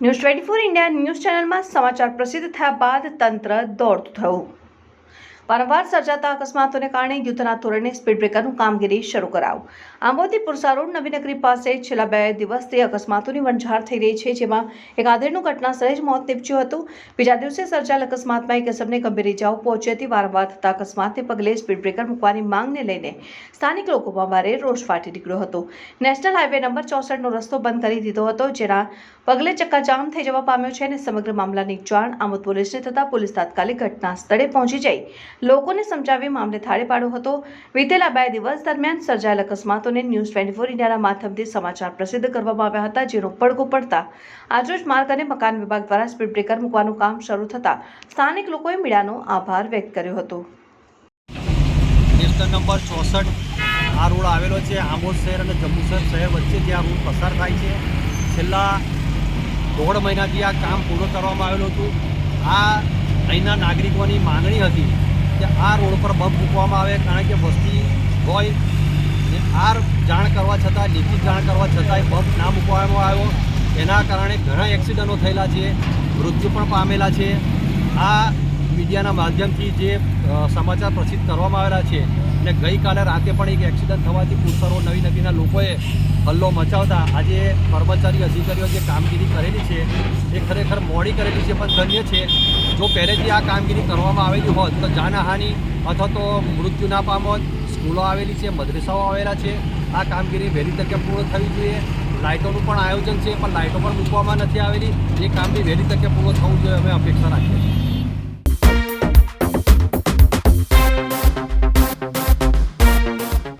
News twenty four India news ચેનલમાં સમાચાર પ્રસિદ્ધ થયા બાદ તંત્ર દોડતું થયું. વારંવાર સર્જાતા અકસ્માતોને કારણે યુદ્ધના ધોરણે સ્પીડ બ્રેકરનું કામગીરી શરૂ કરાવું. આંબોથી પુરસા રોડ નવીનગરી પાસે છેલ્લા બે દિવસથી અકસ્માતોની વણઝાર થઈ રહી છે, જેમાં એક આદરીનું ઘટના જ મોત નીપજ્યું હતું. બીજા દિવસે સર્જાયેલ અકસ્માતમાં એક અસમને ગંભીર ઇજાઓ પહોંચી હતી. વારંવાર થતા અકસ્માતને પગલે સ્પીડ બ્રેકર મૂકવાની માંગને લઈને સ્થાનિક લોકોમાં ભારે રોષ ફાટી નીકળ્યો હતો. નેશનલ હાઈવે નંબર ચોસઠનો રસ્તો બંધ કરી દીધો હતો, જેના પગલે ચક્કાજામ થઈ જવા પામ્યો છે અને સમગ્ર મામલાની જાણ આમોદ પોલીસને થતાં પોલીસ તાત્કાલિક ઘટના સ્થળે પહોંચી જઈ લોકોને સમજાવી મામલે થાળે પાડ્યો હતો. વીતેલા બે દિવસ દરમિયાન સર્જાયેલ અકસ્માતોને ન્યૂઝ ટ્વેન્ટી ફોર ઇન્ડિયાના માધ્યમથી સમાચાર પ્રસિદ્ધ કરવામાં આવ્યા હતા, જેનો પડઘો પડતા આજરોજ માર્ગ અને મકાન વિભાગ દ્વારા સ્પીડ બ્રેકર મૂકવાનું કામ શરૂ થતાં સ્થાનિક લોકોએ મીડિયાનો આભાર વ્યક્ત કર્યો હતો. નંબર ચોસઠ, આ રોડ આવેલો છે, આમોદ શહેર અને જંબુસર શહેર વચ્ચેથી આ રોડ પસાર થાય છે. છેલ્લા દોઢ મહિનાથી આ કામ પૂરું કરવામાં આવેલું હતું. આ અહીંના નાગરિકોની માંગણી હતી કે આ રોડ પર બમ્પ મૂકવામાં આવે કારણ કે વસ્તી હોય. ને આ જાણ કરવા છતાં, લિખિત જાણ કરવા છતાંય બમ્પ ના મૂકવામાં આવ્યો. એના કારણે ઘણા એક્સિડન્ટો થયેલા છે, મૃત્યુ પણ પામેલા છે. આ મીડિયાના માધ્યમથી જે સમાચાર પ્રસિદ્ધ કરવામાં આવેલા છે અને ગઈકાલે રાતે પણ એક એક્સિડન્ટ થવાથી પુરસરો નવી નદીના લોકોએ હલ્લો મચાવતા આજે કર્મચારી અધિકારીઓ જે કામગીરી કરેલી છે, એ ખરેખર મોડી કરેલી છે પણ ધન્ય છે. જો પહેલેથી આ કામગીરી કરવામાં આવેલી હોત તો જાનહાનિ અથવા તો મૃત્યુ ના પામોત, સ્કૂલો આવેલી છે, મદ્રેસાઓ આવેલા છે, આ કામગીરી વહેલી તકે પૂર્ણ થવી જોઈએ. લાઇટોનું પણ આયોજન છે, પણ લાઇટો પણ મૂકવામાં નથી આવેલી. એ કામગીરી વહેલી તકે પૂર્ણ થવું જોઈએ, અમે અપેક્ષા રાખીએ છીએ.